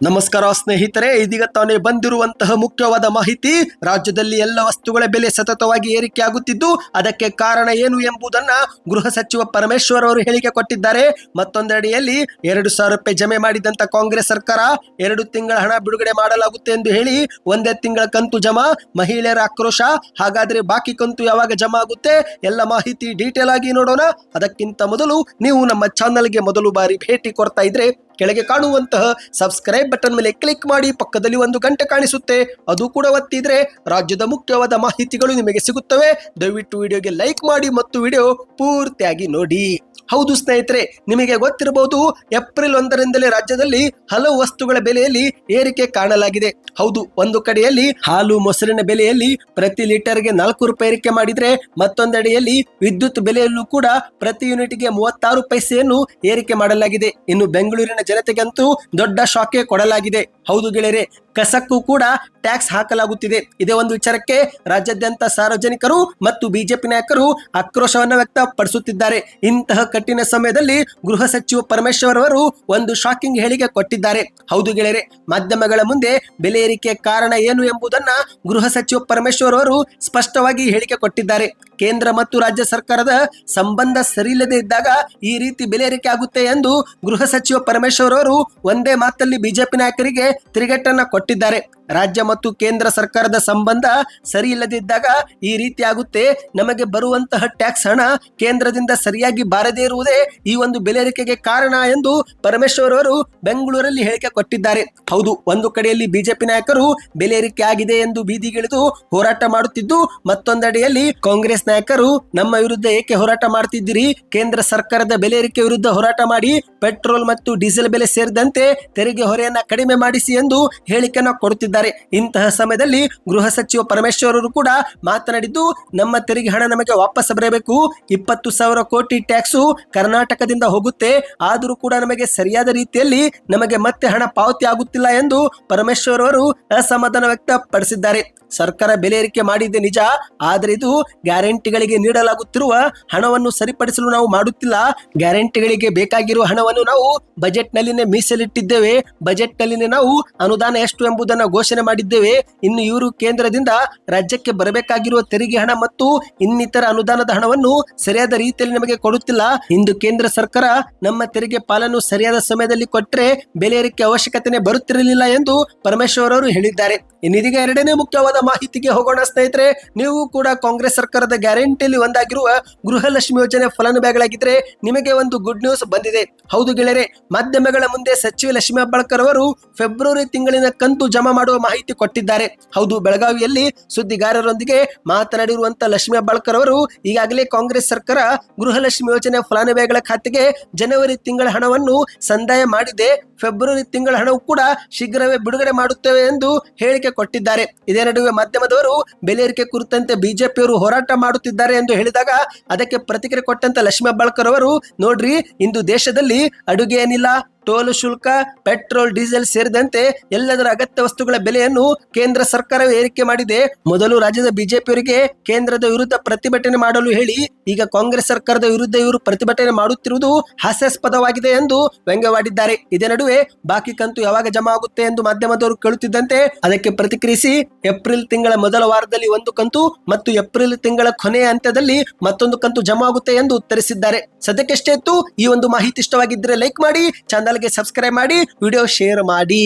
ನಮಸ್ಕಾರ ಸ್ನೇಹಿತರೆ, ಇದೀಗ ತಾನೇ ಬಂದಿರುವಂತಹ ಮುಖ್ಯವಾದ ಮಾಹಿತಿ, ರಾಜ್ಯದಲ್ಲಿ ಎಲ್ಲ ವಸ್ತುಗಳ ಬೆಲೆ ಸತತವಾಗಿ ಏರಿಕೆಯಾಗುತ್ತಿದ್ದು ಅದಕ್ಕೆ ಕಾರಣ ಏನು ಎಂಬುದನ್ನ ಗೃಹ ಸಚಿವ ಪರಮೇಶ್ವರ್ ಅವರು ಹೇಳಿಕೆ ಕೊಟ್ಟಿದ್ದಾರೆ. ಮತ್ತೊಂದೆಡೆಯಲ್ಲಿ ಎರಡು ಸಾವಿರ ರೂಪಾಯಿ ಜಮೆ ಮಾಡಿದಂತ ಕಾಂಗ್ರೆಸ್ ಸರ್ಕಾರ ಎರಡು ತಿಂಗಳ ಹಣ ಬಿಡುಗಡೆ ಮಾಡಲಾಗುತ್ತೆ ಎಂದು ಹೇಳಿ ಒಂದೇ ತಿಂಗಳ ಕಂತು ಜಮಾ, ಮಹಿಳೆಯರ ಆಕ್ರೋಶ, ಹಾಗಾದ್ರೆ ಬಾಕಿ ಕಂತು ಯಾವಾಗ ಜಮಾ ಆಗುತ್ತೆ? ಎಲ್ಲ ಮಾಹಿತಿ ಡೀಟೇಲ್ ಆಗಿ ನೋಡೋಣ. ಅದಕ್ಕಿಂತ ಮೊದಲು ನೀವು ನಮ್ಮ ಚಾನಲ್ಗೆ ಮೊದಲು ಬಾರಿ ಭೇಟಿ ಕೊಡ್ತಾ ಇದ್ರೆ ಕೆಳಗೆ ಕಾಣುವಂತಹ ಸಬ್ಸ್ಕ್ರೈಬ್ ಬಟನ್ ಮೇಲೆ ಕ್ಲಿಕ್ ಮಾಡಿ, ಪಕ್ಕದಲ್ಲಿ ಒಂದು ಗಂಟೆ ಕಾಣಿಸುತ್ತೆ. ಅದು ಕೂಡ ಒತ್ತಿದ್ರೆ ರಾಜ್ಯದ ಮುಖ್ಯವಾದ ಮಾಹಿತಿಗಳು ನಿಮಗೆ ಸಿಗುತ್ತವೆ. ದಯವಿಟ್ಟು ವಿಡಿಯೋಗೆ ಲೈಕ್ ಮಾಡಿ ಮತ್ತು ವಿಡಿಯೋ ಪೂರ್ತಿಯಾಗಿ ನೋಡಿ. ಹೌದು ಸ್ನೇಹಿತರೆ, ನಿಮಗೆ ಗೊತ್ತಿರಬಹುದು, ಏಪ್ರಿಲ್ ಒಂದರಿಂದಲೇ ರಾಜ್ಯದಲ್ಲಿ ಹಲವು ವಸ್ತುಗಳ ಬೆಲೆಯಲ್ಲಿ ಏರಿಕೆ ಕಾಣಲಾಗಿದೆ. ಹೌದು, ಒಂದು ಕಡೆಯಲ್ಲಿ ಹಾಲು, ಮೊಸರಿನ ಬೆಲೆಯಲ್ಲಿ ಪ್ರತಿ ಲೀಟರ್ಗೆ ನಾಲ್ಕು ರೂಪಾಯಿ ಏರಿಕೆ ಮಾಡಿದ್ರೆ, ಮತ್ತೊಂದೆಡೆಯಲ್ಲಿ ವಿದ್ಯುತ್ ಬೆಲೆಯಲ್ಲೂ ಕೂಡ ಪ್ರತಿ ಯೂನಿಟ್ಗೆ ಮೂವತ್ತಾರು ಪೈಸೆಯನ್ನು ಏರಿಕೆ ಮಾಡಲಾಗಿದೆ. ಇನ್ನು ಬೆಂಗಳೂರಿನ ಜನತೆಗಂತೂ ದೊಡ್ಡ ಶಾಕೆ ಕೊಡಲಾಗಿದೆ. ಹೌದು ಗೆಳೆಯರೆ, ಕಸಕ್ಕೂ ಕೂಡ ಟ್ಯಾಕ್ಸ್ ಹಾಕಲಾಗುತ್ತಿದೆ. ಇದೇ ಒಂದು ವಿಚಾರಕ್ಕೆ ರಾಜ್ಯಾದ್ಯಂತ ಸಾರ್ವಜನಿಕರು ಮತ್ತು ಬಿಜೆಪಿ ನಾಯಕರು ಆಕ್ರೋಶವನ್ನು ವ್ಯಕ್ತಪಡಿಸುತ್ತಿದ್ದಾರೆ. ಇಂತಹ ಕಠಿಣ ಸಮಯದಲ್ಲಿ ಗೃಹ ಸಚಿವ ಪರಮೇಶ್ವರ್ ಅವರು ಒಂದು ಶಾಕಿಂಗ್ ಹೇಳಿಕೆ ಕೊಟ್ಟಿದ್ದಾರೆ. ಹೌದು ಗೆಳೆಯರೆ, ಮಾಧ್ಯಮಗಳ ಮುಂದೆ ಬೆಲೆ ಏರಿಕೆ ಕಾರಣ ಏನು ಎಂಬುದನ್ನ ಗೃಹ ಸಚಿವ ಪರಮೇಶ್ವರ್ ಅವರು ಸ್ಪಷ್ಟವಾಗಿ ಹೇಳಿಕೆ ಕೊಟ್ಟಿದ್ದಾರೆ. ಕೇಂದ್ರ ಮತ್ತು ರಾಜ್ಯ ಸರ್ಕಾರದ ಸಂಬಂಧ ಸರಿಯಿಲ್ಲದೆ ಇದ್ದಾಗ ಈ ರೀತಿ ಬೆಲೆ ಏರಿಕೆ ಆಗುತ್ತೆ ಎಂದು ಗೃಹ ಸಚಿವ ಪರಮೇಶ್ವರ್ ಅವರು ಒಂದೇ ಮಾತಲ್ಲಿ ಬಿಜೆಪಿ ನಾಯಕರಿಗೆ ತಿರುಗೇಟನ್ನ ಕೊಟ್ಟಿದ್ದಾರೆ. ರಾಜ್ಯ ಮತ್ತು ಕೇಂದ್ರ ಸರ್ಕಾರದ ಸಂಬಂಧ ಸರಿ ಇಲ್ಲದಿದ್ದಾಗ ಈ ರೀತಿ ಆಗುತ್ತೆ. ನಮಗೆ ಬರುವಂತಹ ಟ್ಯಾಕ್ಸ್ ಹಣ ಕೇಂದ್ರದಿಂದ ಸರಿಯಾಗಿ ಬಾರದೇ ಇರುವುದೇ ಈ ಒಂದು ಬೆಲೆ ಏರಿಕೆಗೆ ಕಾರಣ ಎಂದು ಪರಮೇಶ್ವರ್ ಅವರು ಬೆಂಗಳೂರಲ್ಲಿ ಹೇಳಿಕೆ ಕೊಟ್ಟಿದ್ದಾರೆ. ಹೌದು, ಒಂದು ಕಡೆಯಲ್ಲಿ ಬಿಜೆಪಿ ನಾಯಕರು ಬೆಲೆ ಏರಿಕೆ ಆಗಿದೆ ಎಂದು ಬೀದಿಗಿಳಿದು ಹೋರಾಟ ಮಾಡುತ್ತಿದ್ದು, ಮತ್ತೊಂದೆಡೆಯಲ್ಲಿ ಕಾಂಗ್ರೆಸ್ ನಾಯಕರು ನಮ್ಮ ವಿರುದ್ಧ ಏಕೆ ಹೋರಾಟ ಮಾಡ್ತಿದ್ದೀರಿ? ಕೇಂದ್ರ ಸರ್ಕಾರದ ಬೆಲೆ ಏರಿಕೆ ವಿರುದ್ಧ ಹೋರಾಟ ಮಾಡಿ, ಪೆಟ್ರೋಲ್ ಮತ್ತು ಡೀಸೆಲ್ ಬೆಲೆ ಸೇರಿದಂತೆ ತೆರಿಗೆ ಹೊರೆಯನ್ನ ಕಡಿಮೆ ಮಾಡಿಸಿ ಎಂದು ಹೇಳಿಕೆಯನ್ನು ಕೊಡುತ್ತಿದ್ದಾರೆ. ಇಂತಹ ಸಮಯದಲ್ಲಿ ಗೃಹ ಸಚಿವ ಪರಮೇಶ್ವರ್ ಅವರು ಕೂಡ ಮಾತನಾಡಿದ್ದು, ನಮ್ಮ ತೆರಿಗೆ ಹಣ ನಮಗೆ ವಾಪಸ್ ಬರಬೇಕು. ಇಪ್ಪತ್ತು ಸಾವಿರ ಕೋಟಿ ಟ್ಯಾಕ್ಸು ಕರ್ನಾಟಕದಿಂದ ಹೋಗುತ್ತೆ. ಆದರೂ ಕೂಡ ನಮಗೆ ಸರಿಯಾದ ರೀತಿಯಲ್ಲಿ ನಮಗೆ ಮತ್ತೆ ಹಣ ಪಾವತಿ ಆಗುತ್ತಿಲ್ಲ ಎಂದು ಪರಮೇಶ್ವರ್ ಅವರು ಅಸಮಾಧಾನ ವ್ಯಕ್ತಪಡಿಸಿದ್ದಾರೆ. ಸರ್ಕಾರ ಬೆಲೆ ಏರಿಕೆ ಮಾಡಿದ್ದೆ ನಿಜ, ಆದರೆ ಇದು ಗ್ಯಾರಂಟಿಗಳಿಗೆ ನೀಡಲಾಗುತ್ತಿರುವ ಹಣವನ್ನು ಸರಿಪಡಿಸಲು ನಾವು ಮಾಡುತ್ತಿಲ್ಲ. ಗ್ಯಾರಂಟಿಗಳಿಗೆ ಬೇಕಾಗಿರುವ ಹಣವನ್ನು ನಾವು ಬಜೆಟ್ ನಲ್ಲಿನೇ ಮೀಸಲಿಟ್ಟಿದ್ದೇವೆ. ಬಜೆಟ್ ನಲ್ಲಿನೇ ನಾವು ಅನುದಾನ ಎಷ್ಟು ಎಂಬುದನ್ನು ಘೋಷಣೆ ಮಾಡಿದ್ದೇವೆ. ಇನ್ನು ಇವರು ಕೇಂದ್ರದಿಂದ ರಾಜ್ಯಕ್ಕೆ ಬರಬೇಕಾಗಿರುವ ತೆರಿಗೆ ಹಣ ಮತ್ತು ಇನ್ನಿತರ ಅನುದಾನದ ಹಣವನ್ನು ಸರಿಯಾದ ರೀತಿಯಲ್ಲಿ ನಮಗೆ ಕೊಡುತ್ತಿಲ್ಲ. ಇಂದು ಕೇಂದ್ರ ಸರ್ಕಾರ ನಮ್ಮ ತೆರಿಗೆ ಪಾಲನ್ನು ಸರಿಯಾದ ಸಮಯದಲ್ಲಿ ಕೊಟ್ಟರೆ ಬೆಲೆ ಏರಿಕೆ ಅವಶ್ಯಕತೆ ಬರುತ್ತಿರಲಿಲ್ಲ ಎಂದು ಪರಮೇಶ್ವರ್ ಅವರು ಹೇಳಿದ್ದಾರೆ. ಇನ್ನಿದೀಗ ಎರಡನೇ ಮುಖ್ಯವಾದ ಮಾಹಿತಿಗೆ ಹೋಗೋಣ ಸ್ನೇಹಿತರೆ, ನೀವು ಕೂಡ ಕಾಂಗ್ರೆಸ್ ಸರ್ಕಾರದ ಗ್ಯಾರಂಟಿಯಲ್ಲಿ ಒಂದಾಗಿರುವ ಗೃಹಲಕ್ಷ್ಮಿ ಯೋಜನೆ ಫಲಾನುಭವಿಗಳಾಗಿದ್ರೆ ನಿಮಗೆ ಒಂದು ಗುಡ್ ನ್ಯೂಸ್ ಬಂದಿದೆ. ಹೌದು ಗೆಳೆಯರೆ, ಮಾಧ್ಯಮಗಳ ಮುಂದೆ ಸಚಿವ ಲಕ್ಷ್ಮೀ ಹೆಬ್ಬಾಳ್ಕರ್ ಅವರು ಫೆಬ್ರವರಿ ತಿಂಗಳಿನ ಕಂತು ಜಮಾ ಮಾಡುವ ಮಾಹಿತಿ ಕೊಟ್ಟಿದ್ದಾರೆ. ಹೌದು, ಬೆಳಗಾವಿಯಲ್ಲಿ ಸುದ್ದಿಗಾರರೊಂದಿಗೆ ಮಾತನಾಡಿರುವಂತ ಲಕ್ಷ್ಮೀ ಹೆಬ್ಬಾಳ್ಕರ್ ಅವರು ಈಗಾಗಲೇ ಕಾಂಗ್ರೆಸ್ ಸರ್ಕಾರ ಗೃಹಲಕ್ಷ್ಮಿ ಯೋಜನೆ ಫಲಾನುಭವಿಗಳ ಖಾತೆಗೆ ಜನವರಿ ತಿಂಗಳ ಹಣವನ್ನು ಸಂದಾಯ ಮಾಡಿದೆ. ಫೆಬ್ರವರಿ ತಿಂಗಳ ಹಣವು ಕೂಡ ಶೀಘ್ರವೇ ಬಿಡುಗಡೆ ಮಾಡುತ್ತೇವೆ ಎಂದು ಹೇಳಿಕೆ ಕೊಟ್ಟಿದ್ದಾರೆ. ಇದೇ ನಡುವೆ ಮಾಧ್ಯಮದವರು ಬೆಲೆ ಏರಿಕೆ ಕುರಿತಂತೆ ಬಿಜೆಪಿಯವರು ಹೋರಾಟ ಮಾಡುತ್ತಿದ್ದಾರೆ ಎಂದು ಹೇಳಿದಾಗ ಅದಕ್ಕೆ ಪ್ರತಿಕ್ರಿಯೆ ಕೊಟ್ಟಂತ ಲಕ್ಷ್ಮೀ ಹೆಬ್ಬಾಳ್ಕರ್ ಅವರು, ನೋಡ್ರಿ, ಇಂದು ದೇಶದಲ್ಲಿ ಅಡುಗೆ ಏನಿಲ್ಲ ಟೋಲ್ ಶುಲ್ಕ, ಪೆಟ್ರೋಲ್, ಡೀಸೆಲ್ ಸೇರಿದಂತೆ ಎಲ್ಲದರ ಅಗತ್ಯ ವಸ್ತುಗಳ ಬೆಲೆಯನ್ನು ಕೇಂದ್ರ ಸರ್ಕಾರವೇ ಏರಿಕೆ ಮಾಡಿದೆ. ಮೊದಲು ರಾಜ್ಯದ ಬಿಜೆಪಿಯವರಿಗೆ ಕೇಂದ್ರದ ವಿರುದ್ಧ ಪ್ರತಿಭಟನೆ ಮಾಡಲು ಹೇಳಿ, ಈಗ ಕಾಂಗ್ರೆಸ್ ಸರ್ಕಾರದ ವಿರುದ್ಧ ಇವರು ಪ್ರತಿಭಟನೆ ಮಾಡುತ್ತಿರುವುದು ಹಾಸ್ಯಾಸ್ಪದವಾಗಿದೆ ಎಂದು ವ್ಯಂಗ್ಯವಾಡಿದ್ದಾರೆ. ಇದೇ ನಡುವೆ ಬಾಕಿ ಕಂತು ಯಾವಾಗ ಜಮಾ ಆಗುತ್ತೆ ಎಂದು ಮಾಧ್ಯಮದವರು ಕೇಳುತ್ತಿದ್ದಂತೆ ಅದಕ್ಕೆ ಪ್ರತಿಕ್ರಿಯಿಸಿ, ಏಪ್ರಿಲ್ ತಿಂಗಳ ಮೊದಲ ವಾರದಲ್ಲಿ ಒಂದು ಕಂತು ಮತ್ತು ಏಪ್ರಿಲ್ ತಿಂಗಳ ಕೊನೆಯ ಹಂತದಲ್ಲಿ ಮತ್ತೊಂದು ಕಂತು ಜಮಾ ಆಗುತ್ತೆ ಎಂದು ಉತ್ತರಿಸಿದ್ದಾರೆ. ಸದ್ಯಕ್ಕೆಷ್ಟೇ ಇತ್ತು, ಈ ಒಂದು ಮಾಹಿತಿ ಇಷ್ಟವಾಗಿದ್ದರೆ ಲೈಕ್ ಮಾಡಿ ಚಾನಲ್ಗೆ ಸಬ್ಸ್ಕ್ರೈಬ್ ಮಾಡಿ ವಿಡಿಯೋ ಶೇರ್ ಮಾಡಿ.